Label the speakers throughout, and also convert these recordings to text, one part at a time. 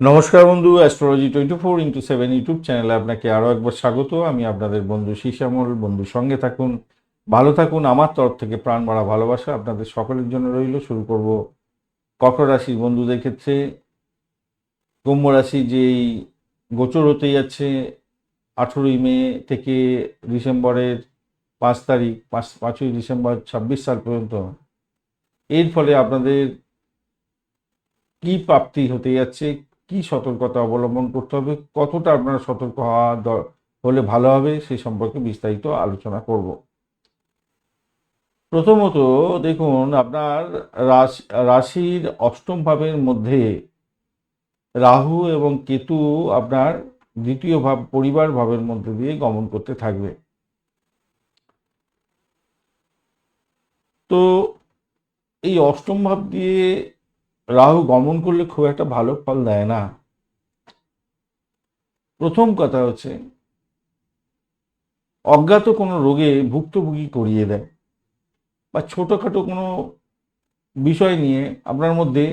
Speaker 1: নমস্কার বন্ধু astrology twenty four into seven YouTube চ্যানেলে আপনাকে আরও একবার স্বাগত। আমি আপনাদের বন্ধু শীর্ষামল বন্ধুর সঙ্গে থাকুন, ভালো থাকুন, আমার তরফ থেকে প্রাণ বাড়া ভালোবাসা আপনাদের সকলের জন্য রইল। শুরু করব কর্কট রাশির বন্ধুদের ক্ষেত্রে। কুম্ভ রাশি যেই গোচর হতে যাচ্ছে, আঠেরোই মে থেকে ডিসেম্বরের পাঁচ তারিখ, পাঁচ, পাঁচই ডিসেম্বর, ছাব্বিশ সাল পর্যন্ত। এর ফলে আপনাদের কি প্রাপ্তি হতে যাচ্ছে কি সতর্কতা অবলম্বন করতে হবে? কতটা আপনারা সতর্ক হওয়া হলে ভালো হবে? সেই সম্পর্কে বিস্তারিত আলোচনা করব। প্রথমত দেখুন, আপনার রাশি, রাশির অষ্টম ভাবের মধ্যে রাহু এবং কেতু আপনার দ্বিতীয় ভাব, পরিবার ভাবের মধ্যে দিয়ে গমন করতে থাকবে। তো এই অষ্টম ভাব দিয়ে রাহু গমন করলে খুব একটা ভালো ফল দেয় না। প্রথম কথা হচ্ছে, অজ্ঞাত কোনো রোগে ভুক্তভোগী করিয়ে দেয় বা ছোটোখাটো কোনো বিষয় নিয়ে আপনার মধ্যে,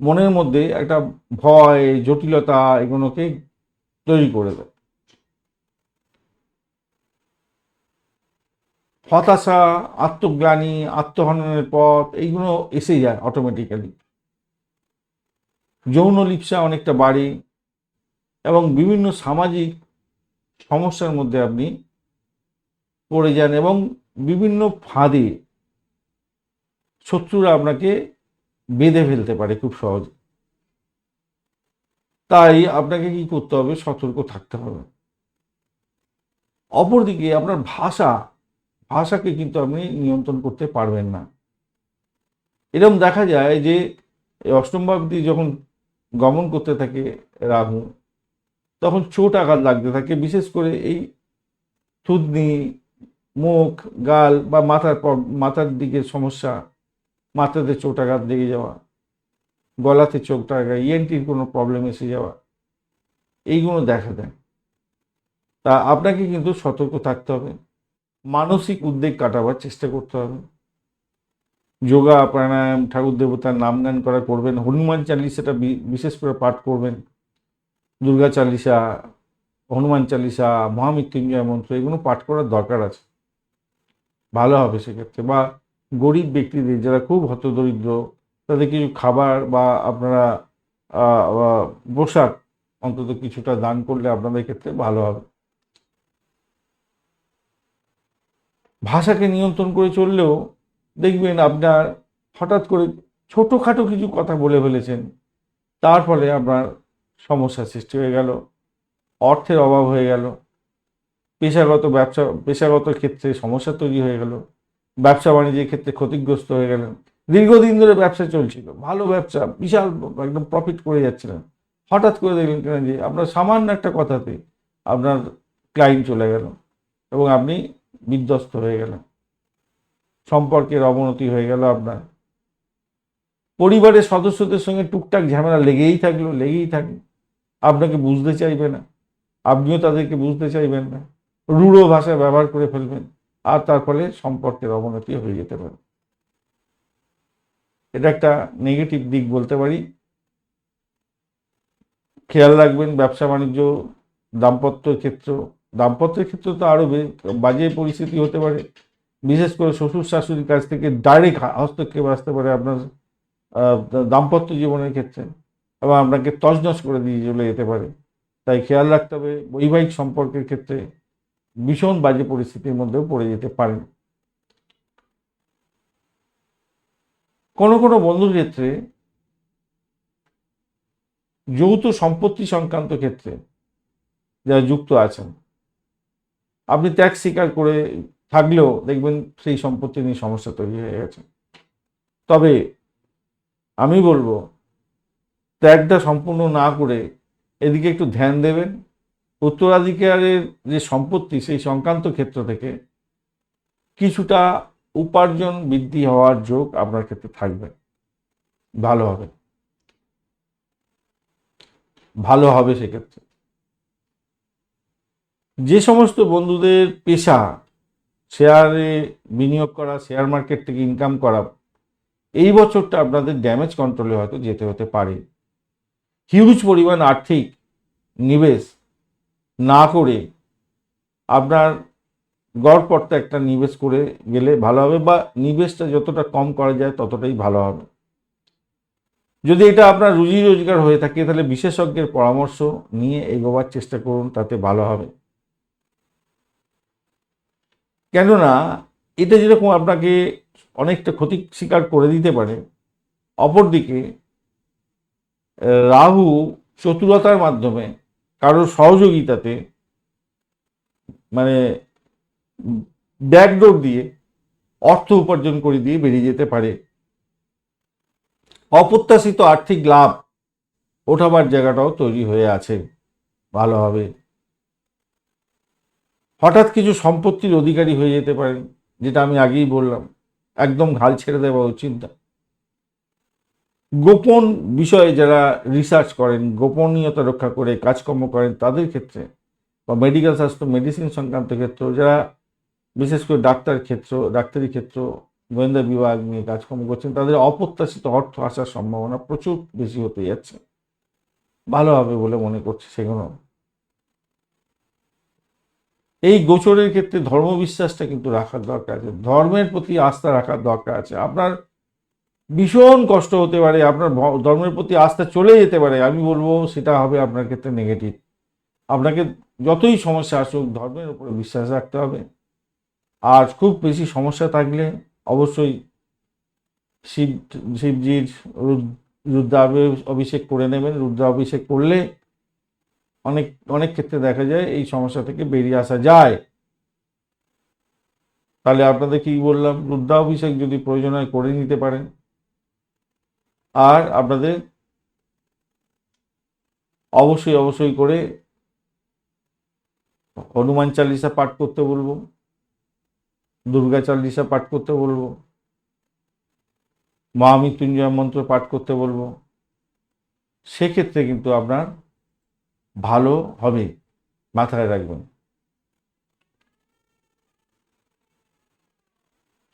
Speaker 1: মনের মধ্যে একটা ভয়, জটিলতা এগুলোকে তৈরি করে দেয়। হতাশা আত্মগ্লানি আত্মহননের পথ, এইগুলো এসে যায় অটোমেটিক্যালি যৌন লিপ্সা অনেকটা বাড়ে এবং বিভিন্ন সামাজিক সমস্যার মধ্যে আপনি পড়ে যান এবং বিভিন্ন ফাঁদে শত্রুরা আপনাকে বেঁধে ফেলতে পারে খুব সহজে। তাই আপনাকে কি করতে হবে? সতর্ক থাকতে হবে। অপরদিকে আপনার ভাষা, ভাষাকে কিন্তু আপনি নিয়ন্ত্রণ করতে পারবেন না। এরকম দেখা যায় যে এই অষ্টম ভাব যখন গমন করতে থাকে রাহু, তখন চোট আঘাত লাগতে থাকে। বিশেষ করে এই থুতনি, মুখ, গাল বা মাথার মাথার দিকে সমস্যা, মাথাতে চোট আঘাত লেগে যাওয়া, গলাতে চোট আঘাত ইএনটির কোনো প্রবলেম এসে যাওয়া, এইগুলো দেখা দেয়। তা আপনাকে কিন্তু সতর্ক থাকতে হবে। মানসিক উদ্বেগ কাটাবার চেষ্টা করতে হবে। যোগা, প্রাণায়াম, ঠাকুর দেবতার নাম গান করা করবেন, হনুমান চালিসাটা বিশেষ করে পাঠ করবেন, দুর্গা চালিসা হনুমান চালিসা মহামৃত্যুঞ্জয় মন্ত্র, এগুলো পাঠ করার দরকার আছে। ভালো হবে সেক্ষেত্রে। বা গরিব ব্যক্তিদের, যারা খুব হতদরিদ্র, তাদের কিছু খাবার বা আপনারা পোশাক অন্তত কিছুটা দান করলে আপনাদের ক্ষেত্রে ভালো হবে। ভাষাকে নিয়ন্ত্রণ করে চললেও দেখবেন আপনার হঠাৎ করে ছোটোখাটো কিছু কথা বলে ফেলেছেন, তার ফলে আপনার সমস্যা সৃষ্টি হয়ে গেল, অর্থের অভাব হয়ে গেল, পেশাগত ব্যবসা, পেশাগত ক্ষেত্রে সমস্যা তৈরি হয়ে গেল, ব্যবসা বাণিজ্যের ক্ষেত্রে ক্ষতিগ্রস্ত হয়ে গেলেন। দীর্ঘদিন ধরে ব্যবসা চলছিল, ভালো ব্যবসা, বিশাল একদম প্রফিট করে যাচ্ছিলেন। হঠাৎ করে দেখলেন কেন যে আপনার সামান্য একটা কথাতে আপনার ক্লায়েন্ট চলে গেল এবং আপনি বিধ্বস্ত হয়ে গেলেন। সম্পর্কের অবনতি হয়ে গেল আপনার। পরিবারের সদস্যদের সঙ্গে টুকটাক ঝামেলা লেগেই থাকল লেগেই থাকল। আপনাকে বুঝতে চাইবে না। আপনিও তাদেরকে বুঝতে চাইবেন না। রূঢ় ভাষা ব্যবহার করে ফেলবেন। আর তার ফলে সম্পর্কের অবনতি হয়ে যেতে পারে। এটা একটা নেগেটিভ দিক বলতে পারি। খেয়াল রাখবেন, ব্যবসা বাণিজ্য দাম্পত্য ক্ষেত্র। দাম্পত্যের ক্ষেত্রে তো আরও বাজে পরিস্থিতি হতে পারে। বিশেষ করে শ্বশুর শাশুড়ির কাছ থেকে ডাইরেক্ট হস্তক্ষেপ আসতে পারে আপনার দাম্পত্য জীবনের ক্ষেত্রে এবং আপনাকে তছনছ করে দিয়ে চলে যেতে পারে। তাই খেয়াল রাখতে হবে, বৈবাহিক সম্পর্কের ক্ষেত্রে ভীষণ বাজে পরিস্থিতির মধ্যেও পড়ে যেতে পারেন। কোনো কোনো বন্ধুর ক্ষেত্রে যৌথ সম্পত্তি সংক্রান্ত ক্ষেত্রে যারা যুক্ত আছেন, আপনি ত্যাগ স্বীকার করে থাকলেও দেখবেন সেই সম্পত্তি নিয়ে সমস্যা তৈরি হয়ে গেছে। তবে আমি বলব, ত্যাগটা সম্পূর্ণ না করে এদিকে একটু ধ্যান দেবেন। উত্তরাধিকারের যে সম্পত্তি, সেই সংক্রান্ত ক্ষেত্র থেকে কিছুটা উপার্জন বৃদ্ধি হওয়ার যোগ আপনার ক্ষেত্রে থাকবে। ভালো হবে। ভালো হবে সেক্ষেত্রে। যে সমস্ত বন্ধুদের পেশা শেয়ারে বিনিয়োগ করা, শেয়ার মার্কেট থেকে ইনকাম করা, এই বছরটা আপনাদের ড্যামেজ কন্ট্রোলে হয়তো যেতে হতে পারে। হিউজ পরিমাণ আর্থিক নিবেশ না করে আপনার গড়পড়তে একটা নিবেশ করে গেলে ভালো হবে বা নিবেশটা যতটা কম করা যায় ততটাই ভালো হবে। যদি এটা আপনার রুজি রোজগার হয়ে থাকে তাহলে বিশেষজ্ঞের পরামর্শ নিয়ে এগোবার চেষ্টা করুন, তাতে ভালো হবে। কেননা এটা যেরকম আপনাকে অনেকটা ক্ষতি স্বীকার করে দিতে পারে, অপরদিকে রাহু চতুরতার মাধ্যমে কারোর সহযোগিতাতে মানে ব্যাকডোর দিয়ে অর্থ উপার্জন করে দিয়ে বেরিয়ে যেতে পারে। অপ্রত্যাশিত আর্থিক লাভ ওঠাবার জায়গাটাও তৈরি হয়ে আছে। ভালো হবে। হঠাৎ কিছু সম্পত্তির অধিকারী হয়ে যেতে পারেন, যেটা আমি আগেই বললাম। একদম ঘাল ছেড়ে দেওয়া উচিত গোপন বিষয়ে যারা রিসার্চ করেন, গোপনীয়তা রক্ষা করে কাজকর্ম করেন, তাদের ক্ষেত্রে বা মেডিকেল স্বাস্থ্য মেডিসিন সংক্রান্ত ক্ষেত্র, যারা বিশেষ করে ডাক্তার ক্ষেত্র, ডাক্তারি ক্ষেত্র, গোয়েন্দা বিভাগ নিয়ে কাজকর্ম করছেন, তাদের অপ্রত্যাশিত অর্থ আসার সম্ভাবনা প্রচুর বেশি হতে যাচ্ছে। ভালো হবে বলে মনে করছে সেগুলো। এই গোচরের ক্ষেত্রে ধর্মবিশ্বাসটা কিন্তু রাখার দরকার আছে, ধর্মের প্রতি আস্থা রাখার দরকার আছে। আপনার ভীষণ কষ্ট হতে পারে, আপনার ধর্মের প্রতি আস্থা চলে যেতে পারে, আমি বলব সেটা হবে আপনার ক্ষেত্রে নেগেটিভ আপনাকে যতই সমস্যা আসুক, ধর্মের উপরে বিশ্বাস রাখতে হবে। আর খুব বেশি সমস্যা থাকলে অবশ্যই শিব, শিবজির রুদ- রুদ্রাভি- অভিষেক করে নেবেন। রুদ্রাভিষেক করলে অনেক অনেক ক্ষেত্রে দেখা যায় এই সমস্যা থেকে বেরিয়ে আসা যায়। তাহলে আপনাদের কি বললাম? রুদ্রাভিষেক যদি প্রয়োজন হয় করে নিতে পারেন। আর আপনাদের অবশ্যই অবশ্যই করে হনুমান চালিসা পাঠ করতে বলব, দুর্গা চালিসা পাঠ করতে বলব মহামৃত্যুঞ্জয় মন্ত্র পাঠ করতে বলব। সেক্ষেত্রে কিন্তু আপনার ভালো হবে, মাথায় রাখবেন।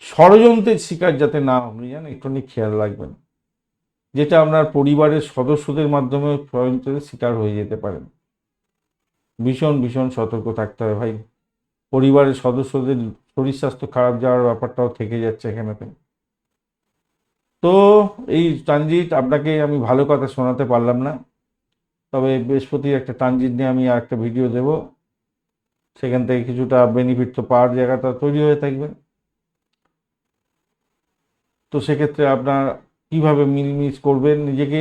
Speaker 1: ষড়যন্ত্রের শিকার যাতে না আপনি যান একটুখানি খেয়াল রাখবেন। যেটা আপনার পরিবারের সদস্যদের মাধ্যমে ষড়যন্ত্রের শিকার হয়ে যেতে পারেন। ভীষণ ভীষণ সতর্ক থাকতে হবে ভাই। পরিবারের সদস্যদের শরীর স্বাস্থ্য খারাপ যাওয়ার ব্যাপারটাও থেকে যাচ্ছে এখানেতে। তো এই ট্রানজিট আপনাকে আমি ভালো কথা শোনাতে পারলাম না। তবে বৃহস্পতির একটা ট্রানজিট নিয়ে আমি আর একটা ভিডিও দেব। সেখান থেকে কিছুটা বেনিফিট তো পাওয়ার জায়গাটা তৈরি হয়ে থাকবে। তো সেক্ষেত্রে আপনার কীভাবে মিলমিশ করবেন নিজেকে,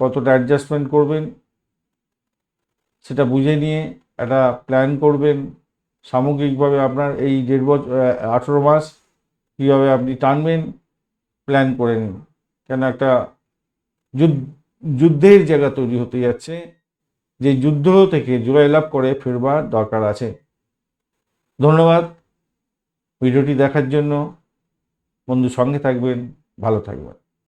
Speaker 1: কতটা অ্যাডজাস্টমেন্ট করবেন, সেটা বুঝে নিয়ে একটা প্ল্যান করবেন। সামগ্রিকভাবে আপনার এই দেড় বছর আঠেরো মাস কীভাবে আপনি টানবেন প্ল্যান করে নিন। কেন একটা যুদ্ধ যুদ্ধের জায়গা তৈরি হতে যাচ্ছে। যে যুদ্ধ থেকে জয়লাভ করে ফেরবার দরকার আছে। ধন্যবাদ ভিডিওটি দেখার জন্য। বন্ধু সঙ্গে থাকবেন, ভালো থাকবেন।